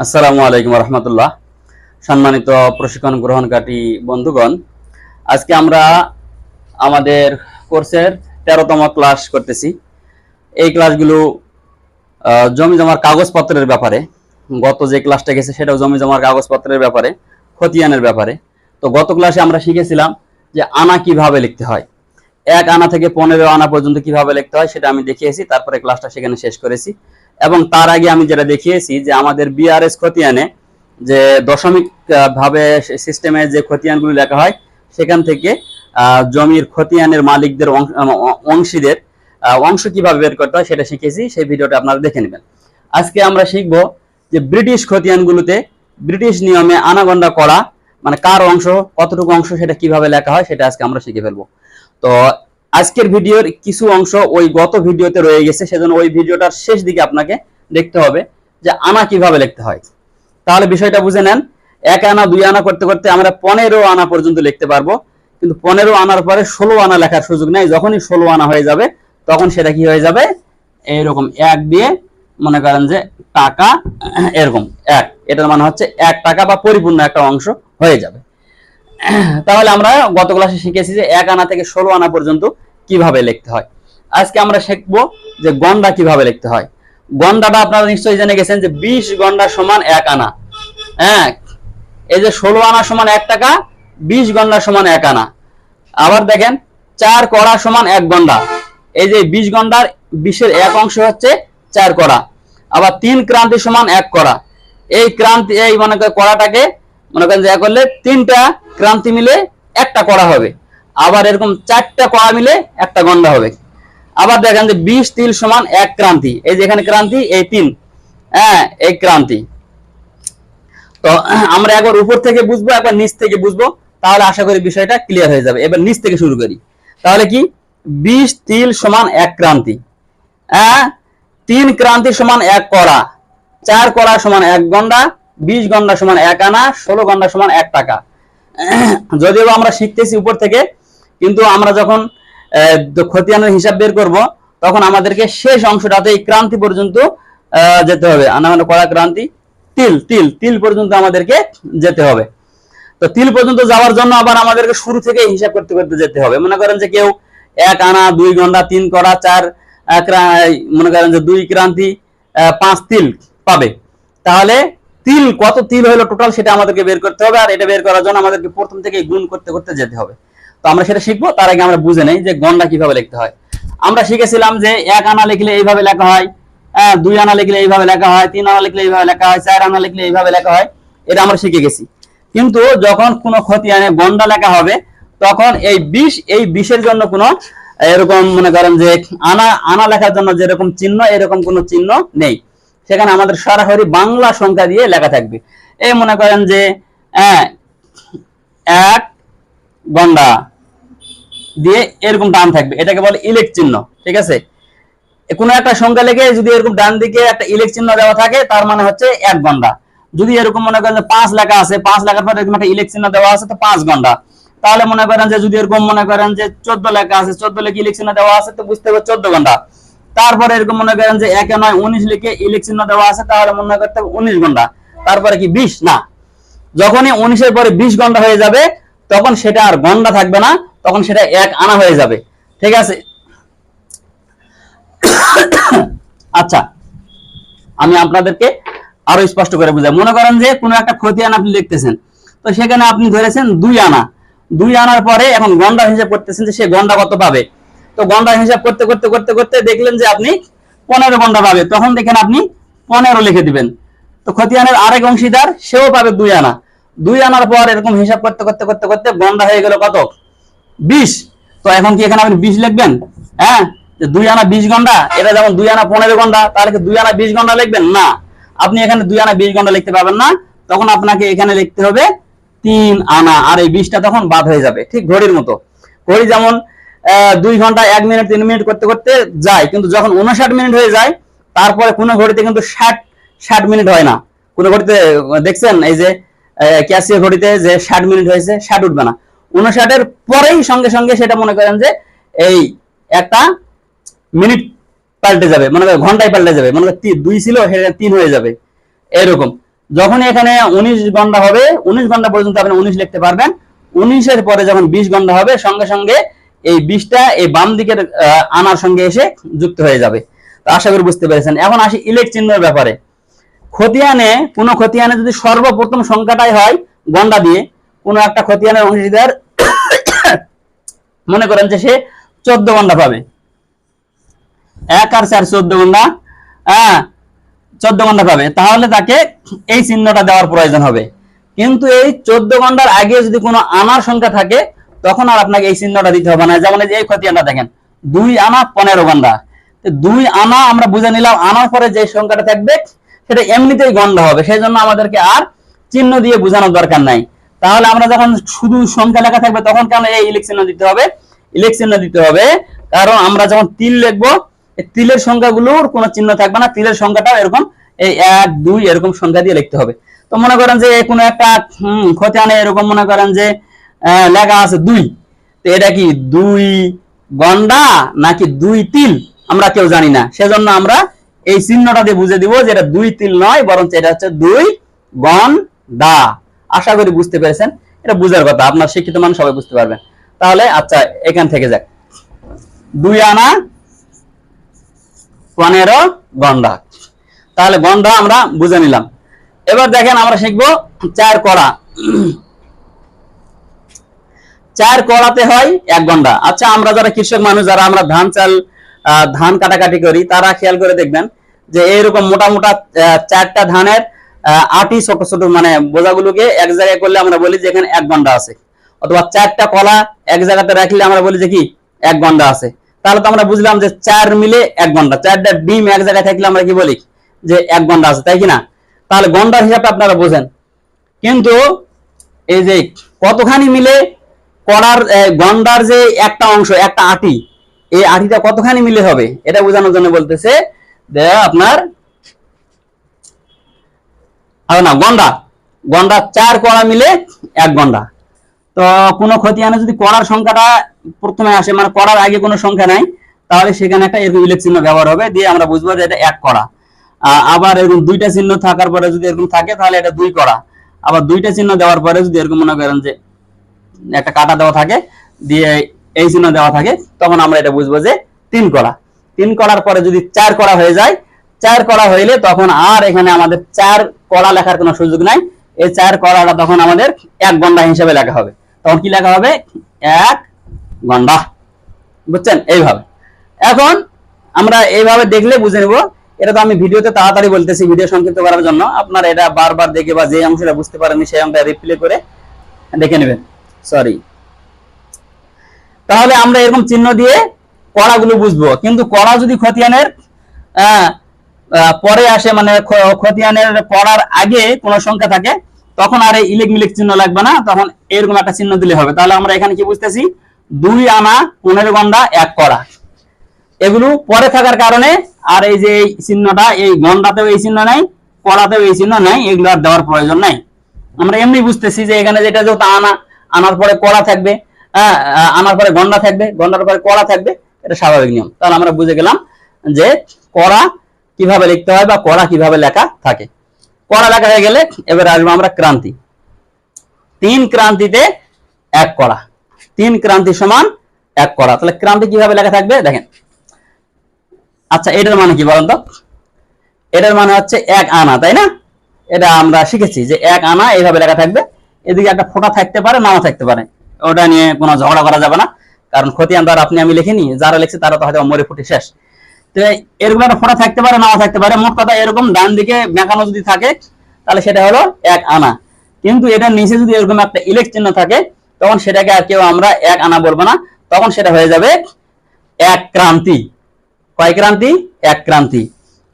আসসালামু আলাইকুম রহমতুল্লাহ। সম্মানিত প্রশিক্ষণ গ্রহণকারী বন্ধুগণ, আজকে আমরা আমাদের কোর্সের তেরোতম ক্লাস করতেছি। এই ক্লাসগুলো জমি জমার কাগজপত্রের ব্যাপারে, গত যে ক্লাসটা গেছে সেটাও জমি জমার কাগজপত্রের ব্যাপারে, খতিয়ানের ব্যাপারে। তো গত ক্লাসে আমরা শিখেছিলাম যে আনা কীভাবে লিখতে হয়। এক আনা থেকে পনেরো আনা পর্যন্ত কীভাবে লিখতে হয় সেটা আমি দেখিয়েছি, তারপরে ক্লাসটা সেখানে শেষ করেছি। এবং তার আগে আমি যেটা দেখিয়েছি যে আমাদের বিআরএস খতিয়ানে যে দশমিক ভাবে সিস্টেমে যে খতিয়ানগুলো লেখা হয়, সেখান থেকে জমির খতিয়ানের মালিকদের অংশীদের অংশ কীভাবে বের করতে হয় সেটা শিখেছি, সেই ভিডিওটা আপনারা দেখে নেবেন। আজকে আমরা শিখব যে ব্রিটিশ খতিয়ানগুলোতে ব্রিটিশ নিয়মে আনাগন্ডা করা মানে কার অংশ, কতটুকু অংশ সেটা কীভাবে লেখা হয় সেটা আজকে আমরা শিখে ফেলব। তো আজকের ভিডিওর কিছু অংশ ওই গত ভিডিওতে রয়ে গেছে, সেজন্য ওই ভিডিওটার শেষ দিকে আপনাকে দেখতে হবে যে আনা কীভাবে লিখতে হয়। তাহলে বিষয়টা বুঝে নেন, এক আনা, দুই আনা করতে করতে আমরা পনেরো আনা পর্যন্ত লিখতে পারব, কিন্তু পনেরো আনার পরে ষোলো আনা লেখার সুযোগ নেই, যখনই ষোলো আনা হয়ে যাবে, তখন সেটা কি হয়ে যাবে? এইরকম এক দিয়ে মনে করেন যে টাকা, এরকম, এক, এটার মানে হচ্ছে এক টাকা বা পরিপূর্ণ একটা অংশ হয়ে যাবে। তাহলে আমরা গত ক্লাসে শিখেছি যে এক আনা থেকে ষোলো আনা পর্যন্ত কীভাবে লিখতে হয়। আজকে আমরা শিখব যে গন্ডা কীভাবে লিখতে হয়। গন্ডাটা আপনারা নিশ্চয়ই জেনে গেছেন যে বিশ গন্ডা সমান এক আনা। হ্যাঁ এই যে ষোলো আনা সমান এক টাকা, বিশ গন্ডা সমান এক আনা। আবার দেখেন, চার কড়া সমান এক গন্ডা। এই যে বিশ গন্ডার বিশের এক অংশ হচ্ছে চার কড়া। আবার তিন ক্রান্তি সমান এক কড়া। এই ক্রান্তি, এই মানে কড়াটাকে মনে করেন যে করলে তিনটা ক্রান্তি মিলে একটা কড়া হবে। আবার এরকম চারটা কড়া মিলে একটা গন্ডা হবে। আবার দেখেন যে বিশ তিল সমান এক ক্রান্তি। এই যে এখানে ক্রান্তি, এই তিন। হ্যাঁ এই ক্রান্তি। তো আমরা একবার উপর থেকে বুঝব, একবার নিচ থেকে বুঝব, তাহলে আশা করি বিষয়টা ক্লিয়ার হয়ে যাবে। এবার নিচ থেকে শুরু করি। তাহলে কি? বিশ তিল সমান এক ক্রান্তি। হ্যাঁ তিন ক্রান্তি সমান এক কড়া। চার কড়া সমান এক গন্ডা। বিশ গন্ডা সমান এক আনা, ষোলো গন্ডা সমান এক টাকা। যদিও আমরা শিখতেছি উপর থেকে, কিন্তু আমরা যখন খতিয়ানের হিসাব বের করব, তখন আমাদেরকে শেষ অংশটাতে এই ক্রান্তি পর্যন্ত যেতে হবে। আনা মানে কড়া ক্রান্তি, তিল তিল তিল পর্যন্ত আমাদেরকে যেতে হবে। তো তিল পর্যন্ত যাওয়ার জন্য আবার আমাদেরকে শুরু থেকে হিসাব করতে করতে যেতে হবে। মনে করেন যে কেউ এক আনা, দুই ঘণ্টা, তিন করা, চার মনে করেন যে দুই ক্রান্তি পাঁচ তিল পাবে। তাহলে তিল, কত তিল হলো টোটাল সেটা আমাদেরকে বের করতে হবে, আর এটা বের করার জন্য আমাদেরকে প্রথম থেকে গুণ করতে করতে যেতে হবে। তো আমরা সেটা শিখব, তার আগে আমরা বুঝে নেই যে গন্ডা কীভাবে লিখতে হয়। আমরা শিখেছিলাম যে এক আনা লিখলে এইভাবে লেখা হয় হ্যাঁ দুই আনা লিখলে এইভাবে লেখা হয়, তিন আনা লিখলে এইভাবে লেখা হয়, চার আনা লিখলে এইভাবে লেখা হয়, এটা আমরা শিখে গেছি। কিন্তু যখন কোনো ক্ষতি খতিয়ানে গন্ডা লেখা হবে, তখন এই বিষ এই বিষের জন্য কোনো এরকম মনে করেন যে আনা আনা লেখার জন্য যেরকম চিহ্ন, এরকম কোনো চিহ্ন নেই। সেখানে আমাদের সরাসরি বাংলা সংখ্যা দিয়ে লেখা থাকবে। এই মনে করেন যে এক, গন্ডা দিয়ে এরকম টান থাকবে। এটাকে বলে ইলেক চিহ্ন, ঠিক আছে? কোনো একটা সংখ্যা লেগে যদি এরকম ডান দিকে একটা ইলেক চিহ্ন দেওয়া থাকে, তার মানে হচ্ছে এক ঘণ্টা যদি এরকম মনে করেন যে পাঁচ লেখা আছে, পাঁচ লেখার পর এরকম একটা ইলেক চিহ্ন দেওয়া আছে, তো পাঁচ ঘণ্টা তাহলে মনে করেন যে যদি এরকম মনে করেন যে চোদ্দ লেখা আছে, চোদ্দ লেখা ইলেক চিহ্ন দেওয়া আছে, তো বুঝতে হবে চোদ্দ ঘণ্টা তারপরে এরকম মনে করেন যে একে নয়, উনিশ লিখে ইলেক চিহ্ন দেওয়া আছে, তাহলে মনে করতে হবে উনিশ ঘণ্টা। তারপরে কি বিশ? না। যখনই উনিশের পরে বিশ ঘণ্টা হয়ে যাবে, তখন সেটা আর ঘণ্টা থাকবে না, তখন সেটা এক আনা হয়ে যাবে। ঠিক আছে? আচ্ছা। আমি আপনাদেরকে আরও স্পষ্ট করে বুঝাই। মনে করেন যে কোনো একটা খতিয়ান আপনি লিখতেছেন, তো সেখানে আপনি ধরেছেন দুই আনা। দুই আনার পরে এখন গন্ডা হিসেবে করতেছেন যে সে গন্ডা কত পাবে। তো গন্ডা হিসাব করতে করতে করতে করতে দেখলেন যে আপনি পনেরো গন্ডা পাবে তখন দেখেন আপনি পনেরো লিখে দিবেন। তো খতিয়ানের আরেক অংশীদার, সেও পাবে দুই আনা। দুই আনার পর এরকম হিসাব করতে করতে করতে করতে গন্ডা হয়ে গেল কত? বিশ। তো এখন কি এখানে আপনি বিশ লিখবেন? হ্যাঁ? দুই আনা বিশ ঘণ্টা এটা যেমন দুই আনা পনেরো ঘণ্টা তাহলে দুই আনা বিশ ঘণ্টা লিখবেন? না। আপনি এখানে দুই আনা বিশ ঘণ্টা লিখতে পারবেন না। তখন আপনাকে এখানে লিখতে হবে তিন আনা। আর এই বিশটা তখন বাদ হয়ে যাবে, ঠিক ঘড়ির মতো। ঘড়ি যেমন দুই ঘণ্টা, এক মিনিট, তিন মিনিট করতে করতে যায়। কিন্তু যখন উনষাট মিনিট হয়ে যায়, তারপরে কোনো ঘড়িতে কিন্তু ষাট ষাট মিনিট হয় না। কোনো ঘড়িতে, দেখছেন এই যে ক্যাসিও ঘড়িতে যে ষাট মিনিট হয়েছে, ষাট উঠবে না। উনষাটের পরেই সঙ্গে সঙ্গে সেটা মনে করেন যে, এই একটা মিনিট পাল্টে যাবে, মনে করেন ঘন্টায় পাল্টে যাবে, মনে করেন দুই ছিল তিন হয়ে যাবে। এরকম। যখন এখানে উনিশ ঘণ্টা হবে, উনিশ ঘণ্টা পর্যন্ত আপনি উনিশ লিখতে পারবেন। উনিশের পরে যখন বিশ ঘণ্টা হবে, সঙ্গে সঙ্গে এই বিষটা এই বাম দিকের আনার সঙ্গে এসে যুক্ত হয়ে যাবে। আশা করি বুঝতে পেরেছেন। এখন আসি ইলেক চিহ্নের ব্যাপারে। খতিয়ানে, কোন খতিয়ানে যদি সর্বপ্রথম সংখ্যাটাই হয় গন্ডা দিয়ে, কোন একটা খতিয়ানের অংশীদার মনে করেন যে সে চোদ্দ ঘণ্টা পাবে। এক আর চার চোদ্দ ঘণ্টা হ্যাঁ চোদ্দ ঘণ্টা পাবে। তাহলে তাকে এই চিহ্নটা দেওয়ার প্রয়োজন হবে। কিন্তু এই চোদ্দ ঘণ্টার আগে যদি কোনো আনার সংখ্যা থাকে তখন আর আপনাকে এই চিহ্নটা দিতে হবে না। যেমন এই এই খতিয়ানটা দেখেন দুই আনা পনেরো তো দুই আনা আমরা বুঝে নিলাম আনার পরে যে সংখ্যাটা থাকবে সেটা এমনিতেই গন্ডা হবে। সেই জন্য আমাদেরকে আর চিহ্ন দিয়ে বোঝানোর দরকার নাই। তাহলে আমরা যখন শুধু সংখ্যা লেখা থাকবে তখন কেন এই ইলেক দিতে হবে? ইলেক দিতে হবে কারণ আমরা যখন তিল লিখব তিলের সংখ্যাগুলোর কোনো চিহ্ন থাকবে না। তিলের সংখ্যাটাও এরকম এই এক দুই এরকম সংখ্যা দিয়ে লিখতে হবে। তো মনে করেন যে কোনো একটা হম, খতিয়ানে এরকম মনে করেন যে লেখা আছে দুই। তো এটা কি দুই গন্ডা নাকি দুই তিল? আমরা কেউ জানি না। সেজন্য আমরা এই চিহ্নটা দিয়ে বুঝে দিব যে এটা দুই তিল নয় বরং এটা হচ্ছে দুই গন্ডা। আশা করি বুঝতে পেরেছেন। এটা বুঝার কথা, আপনার শিক্ষিত মানুষ সবাই বুঝতে পারবেন। তাহলে আচ্ছা এখান থেকে যাক। দুই আনা পনেরো গন্ডা। তাহলে গন্ডা আমরা বুঝে নিলাম। এবার দেখেন আমরা শিখব চার কড়া। চার কড়াতে হয় এক ঘণ্টা আচ্ছা আমরা যারা কৃষক মানুষ, যারা আমরা ধান চাল ধান কাটাকাটি করি, তারা খেয়াল করে দেখবেন যে এইরকম মোটা মোটা চারটা ধানের আটি ছোট ছোট মানে বোঝাগুলোকে এক জায়গায় করলে আমরা বলি যে এখানে এক ঘণ্টা আছে। অথবা চারটা কলা এক জায়গাতে রাখলে আমরা বলি যে কি? এক ঘণ্টা আছে। তাহলে তো আমরা বুঝলাম যে চার মিলে এক ঘণ্টা চারটা ডিম এক জায়গায় থাকলে আমরা কি বলি? যে এক ঘণ্টা আছে, তাই কি না? তাহলে ঘণ্টার হিসাবটা আপনারা বোঝেন। কিন্তু এই যে কতখানি মিলে করার গন্ডার যে একটা অংশ, একটা আটি, এই আটিটা কতখানি মিলে হবে? এটা বোঝানোর জন্য বলতেছে আপনার না গন্ডা গন্ডা চার কড়া মিলে এক গন্ডা তো কোনো খতিয়ানে যদি কড়ার সংখ্যাটা প্রথমে আসে মানে কড়ার আগে কোনো সংখ্যা নাই, তাহলে সেখানে একটা এরকম ইলেক চিহ্ন ব্যবহার হবে, দিয়ে আমরা বুঝব যে এটা এক আ- আবার এরকম দুইটা চিহ্ন থাকার পরে যদি এরকম থাকে, তাহলে এটা দুই কড়া। আবার দুইটা চিহ্ন দেওয়ার পরে যদি এরকম মনে করেন যে একটা কাটা দেওয়া থাকে, দিয়ে এই চিহ্ন দেওয়া থাকে, তখন আমরা এটা বুঝব যে তিন কড়া তিন কড়ার পরে যদি চার কড়া হয়ে যায়, চার কড়া হইলে তখন আর এখানে আমাদের চার কড়া লেখার কোনো সুযোগ নাই। এই চার কড়াটা তখন আমাদের এক ঘণ্টা হিসেবে লেখা হবে। তখন কি লেখা হবে? এক ঘণ্টা বুঝছেন? এইভাবে। এখন আমরা এইভাবে দেখলে বুঝে নেব। এটা তো আমি ভিডিওতে তাড়াতাড়ি বলতেছি, ভিডিও সংক্ষিপ্ত করার জন্য। আপনার এটা বারবার দেখে বা যে অংশটা বুঝতে পারেননি, সেই অংশটা রিপ্লে করে দেখে নেবেন। সরি তাহলে আমরা এরকম চিহ্ন দিয়ে কড়াগুলো বুঝব। কিন্তু কড়া যদি খতিয়ানের পরে আসে মানে খতিয়ানের কড়ার আগে কোনো সংখ্যা থাকে, তখন আর এই ইলেক মিলেক চিহ্ন লাগবে না, তখন এরকম একটা চিহ্ন দিলে হবে। তাহলে আমরা এখানে কি বুঝতেছি? দুই আনা পনেরো গন্ডা, এক কড়া। এগুলো পরে থাকার কারণে আর এই যে এই চিহ্নটা, এই গন্ডাতেও এই চিহ্ন নাই, কড়াতেও এই চিহ্ন নাই, এগুলো আর দেওয়ার প্রয়োজন নাই। আমরা এমনি বুঝতেছি যে এখানে যেটা যেহেতু আনা আনার পরে কড়া থাকবে হ্যাঁ আনার পরে গন্ডা থাকবে, গন্ডার পরে কড়া থাকবে, এটা স্বাভাবিক নিয়ম। তাহলে আমরা বুঝে গেলাম যে কড়া কীভাবে লিখতে হয় বা কড়া কীভাবে লেখা থাকে। কড়া লেখা হয়ে গেলে এবার আসব আমরা ক্রান্তি। তিন ক্রান্তিতে এক কড়া। তিন ক্রান্তি সমান এক কড়া। তাহলে ক্রান্তি কীভাবে লেখা থাকবে? দেখেন। আচ্ছা এটার মানে কি বলেন তো? এটার মানে হচ্ছে এক আনা, তাই না? এটা আমরা শিখেছি যে এক আনা এইভাবে লেখা থাকবে। এদিকে একটা ফোঁটা থাকতে পারে, নাও থাকতে পারে। ওটা নিয়ে কোনো ঝগড়া করা যাবে না। কারণ খতিয়ান দ্বারা আপনি আমি লিখিনি, যারা লিখছে তারা তো হয়তো মরে ফুটে শেষ। তো এরকম একটা ফোঁটা থাকতে পারে, নাও থাকতে পারে। মোট কথা এরকম ডান দিকে বেঁকানো যদি থাকে, তাহলে সেটা হলো এক আনা। কিন্তু এটার নিচে যদি এরকম একটা ইলেক চিহ্ন থাকে, তখন সেটাকে আর কেউ আমরা এক আনা বলব না। তখন সেটা হয়ে যাবে এক ক্রান্তি। কয় ক্রান্তি? এক ক্রান্তি।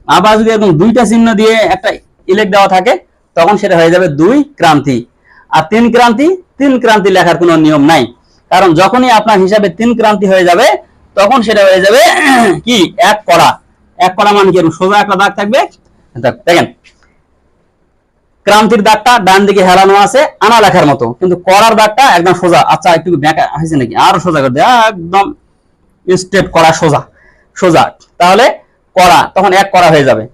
আবার যদি এরকম দুইটা চিহ্ন দিয়ে একটা ইলেক দেওয়া থাকে, তখন সেটা হয়ে যাবে দুই ক্রান্তি। আর তিন ক্রান্তি তিন ক্রান্তি লেখার কোনো নিয়ম নাই। কারণ যখনই আপনার হিসাবে তিন ক্রান্তি হয়ে যাবে, তখন সেটা হয়ে যাবে কি? এক কড়া। এক কড়া মানে কি? সোজা একটা দাগ থাকবে। দেখেন। ক্রান্তির দাগটা ডান দিকে হেলানো আছে, আনা লেখার মতো। কিন্তু কড়ার দাগটা একদম সোজা। আচ্ছা একটু ব্যাকা হয়েছে নাকি? আরও সোজা করে দেয় একদম স্ট্রেট করা সোজা। সোজা। তাহলে কড়া, তখন এক কড়া হয়ে যাবে।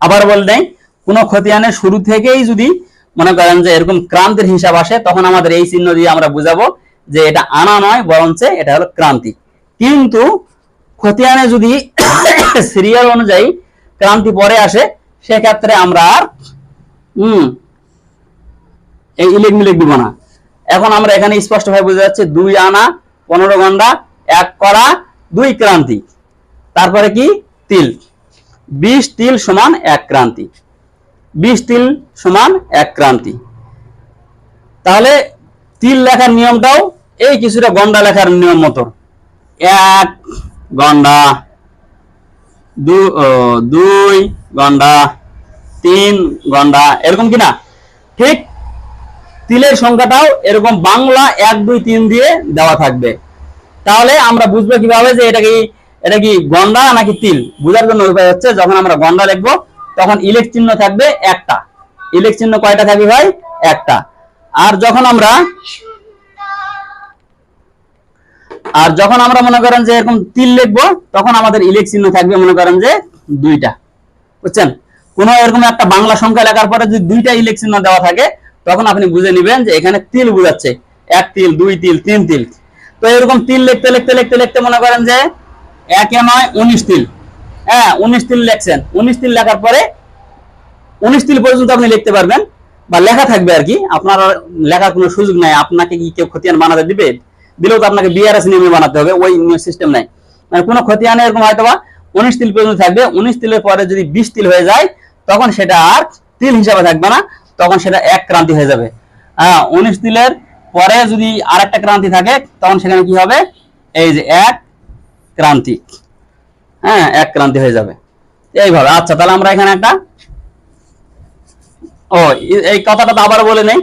আবার বল দেয় কোনো খতিয়ানের শুরু থেকেই যদি মনে করেন যে এরকম ক্রান্তির হিসাব আসে, তখন আমাদের এই চিহ্ন দিয়ে আমরা বুঝাবো যে এটা আনা নয়, বরঞ্চ এটা হলো ক্রান্তি। কিন্তু খতিয়ানে যদি সিরিয়াল অনুযায়ী ক্রান্তি পরে আসে, সেক্ষেত্রে আমরা আর হম এই ইলেক মিলেক দিব না। এখন আমরা এখানে স্পষ্টভাবে বোঝা যাচ্ছে দুই আনা, পনেরো ঘণ্টা এক করা, দুই ক্রান্তি। তারপরে কি? তিল। বিশ তিল সমান এক ক্রান্তি। বিশ তিল সমান এক ক্রান্তি। তাহলে তিল লেখার নিয়মটাও এই কিছুটা গন্ডা লেখার নিয়ম মতো। এক গন্ডা দুই গন্ডা, তিন গন্ডা, এরকম কি না? ঠিক তিলের সংখ্যাটাও এরকম বাংলা এক, দুই, তিন দিয়ে দেওয়া থাকবে। তাহলে আমরা বুঝব কীভাবে যে এটা কি এটা কি গন্ডা নাকি তিল? বোঝার জন্য উপায় হচ্ছে যখন আমরা গন্ডা লিখব তখন ইলেক চিহ্ন থাকবে একটা। ইলেক চিহ্ন কয়টা থাকবে ভাই? একটা। আর যখন আমরা আর যখন আমরা মনে করেন যে এরকম তিল লিখব, তখন আমাদের ইলেক চিহ্ন থাকবে মনে করেন যে দুইটা। বুঝছেন? কোন এরকম একটা বাংলা সংখ্যা লেখার পরে যদি দুইটা ইলেক চিহ্ন দেওয়া থাকে, তখন আপনি বুঝে নেবেন যে এখানে তিল বোঝাচ্ছে। এক তিল, দুই তিল, তিন তিল। তো এরকম তিল লিখতে লিখতে লিখতে লিখতে মনে করেন যে একে নয়, উনিশ তিল। হ্যাঁ উনিশ তিল লিখছেন। উনিশ তিল লেখার পরে উনিশ তিল পর্যন্ত আপনি লিখতে পারবেন বা লেখা থাকবে আর কি। আপনার লেখার কোনো সুযোগ নাই। আপনাকে কি কেউ খতিয়ান বানাতে দিবে? দিলেও তো আপনাকে বিআরএস নিয়মে বানাতে হবে, ওই সিস্টেম নাই। মানে কোনো এরকম হয়তো বা উনিশ তিল পর্যন্ত থাকবে। উনিশ তিলের পরে যদি বিশ তিল হয়ে যায়, তখন সেটা আর তিল হিসাবে থাকবে না। তখন সেটা এক ক্রান্তি হয়ে যাবে। হ্যাঁ উনিশ তিলের পরে যদি আর একটা ক্রান্তি থাকে, তখন সেখানে কি হবে? এই যে এক ক্রান্তি। হ্যাঁ এক ক্রান্তি হয়ে যাবে। এইভাবে। আচ্ছা তাহলে আমরা এখানে একটা ও, এই কথাটা তো আবার বলে নেই।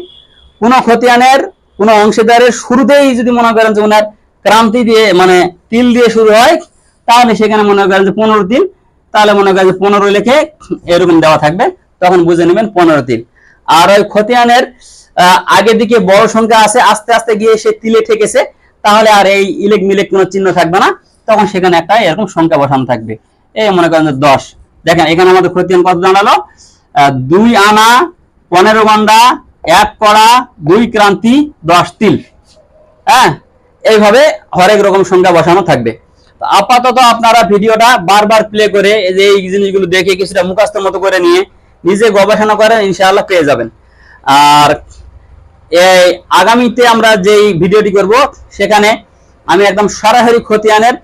কোন খতিয়ানের, কোন অংশীদারের শুরুতেই যদি মনে করেন যে ওনার ক্রান্তি দিয়ে মানে তিল দিয়ে শুরু হয়, তাহলে সেখানে মনে করেন যে পনেরো তিল। তাহলে মনে করেন যে পনেরো লিখে এরকম দেওয়া থাকবে। তখন বুঝে নেবেন পনেরো তিল। আর ওই খতিয়ানের আগের দিকে বড় সংখ্যা আছে, আস্তে আস্তে গিয়ে সে তিলে ঠেকেছে। তাহলে আর এই ইলেক মিলেক কোনো চিহ্ন থাকবে না। তখন সেখানে একটা এরকম সংখ্যা বসানো থাকবে। এই মনে করেন দশ। দেখেন এখানে আমাদের খতিয়ান কত আহ, দুই আনা পনেরো গন্ডা এক কড়া দুই ক্রান্তি দশ তিল। হ্যাঁ? এইভাবে হরেক রকম সংখ্যা বসানো থাকবে। আপাতত আপনারা ভিডিওটা বারবার প্লে করে এই যে এই জিনিসগুলো দেখে কিছুটা মুখস্থ মতো করে নিয়ে নিজে গবেষণা করেন ইনশাআল্লাহ পেয়ে যাবেন। আর এই আগামীতে আমরা যেই ভিডিওটি করব সেখানে আমি একদম সরাসরি খতিয়ানের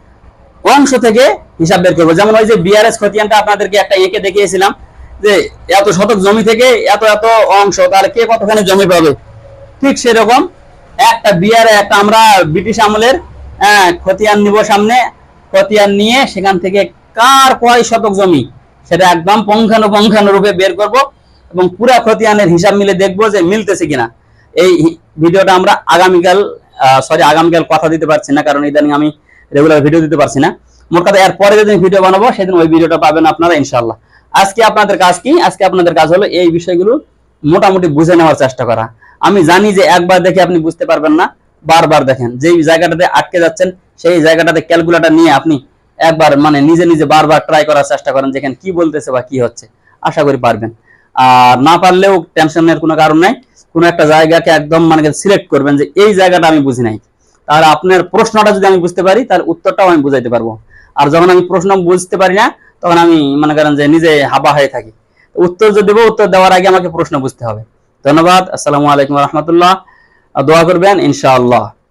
অংশ থেকে হিসাব বের করব। যেমন ওই যে বিআরএস খতিয়ানটা আপনাদেরকে একটা এঁকে দেখিয়েছিলাম যে এত শতক জমি থেকে এত এত অংশ তাহলে কে কতখানি জমি পাবে? ঠিক সেরকম একটা বিয়ারে একটা আমরা ব্রিটিশ আমলের হ্যাঁ, খতিয়ান নিব সামনে। খতিয়ান নিয়ে সেখান থেকে কার কয় শতক জমি সেটা একদম পঙ্খানু পঙ্খানু রূপে বের করব এবং পুরা খতিয়ানের হিসাব মিলে দেখব যে মিলতেছে কিনা। এই ভিডিওটা আমরা আগামীকাল সরি আগামীকাল কথা দিতে পারছি না কারণ ইদানিং আমি রেগুলার ভিডিও দিতে পারছি না। মোট কথা এর পরে যেদিন ভিডিও বানাবো, সেদিন ওই ভিডিওটা পাবেন আপনারা ইনশাল্লাহ আজকে আপনাদের কাজ কি? আজকে আপনাদের কাজ হলো এই বিষয়গুলো মোটামুটি বুঝে নেওয়ার চেষ্টা করা। আমি জানি যে একবার দেখে আপনি বুঝতে পারবেন না, বারবার দেখেন। যেই জায়গাটাতে আটকে যাচ্ছেন, সেই জায়গাটাতে ক্যালকুলেটর নিয়ে আপনি একবার মানে নিজে নিজে বারবার ট্রাই করার চেষ্টা করেন যেখানে কি বলতেছে বা কি হচ্ছে। আশা করি পারবেন। আর না পারলেও টেনশনের কোনো কারণ নাই। কোনো একটা জায়গাকে একদম মানে সিলেক্ট করবেন যে এই জায়গাটা আমি বুঝি নাই। তাহলে আপনার প্রশ্নটা যদি আমি বুঝতে পারি, তাহলে উত্তরটাও আমি বুঝাইতে পারব। আর যখন আমি প্রশ্ন বুঝতে পারি না, তখন আমি মনে করেন যে নিজে হাবা হয়ে থাকি। উত্তর যদি দেবো, উত্তর দেওয়ার আগে আমাকে প্রশ্ন বুঝতে হবে। ধন্যবাদ। আসসালামু আলাইকুম রহমতুল্লাহ। দোয়া করবেন, ইনশাআল্লাহ।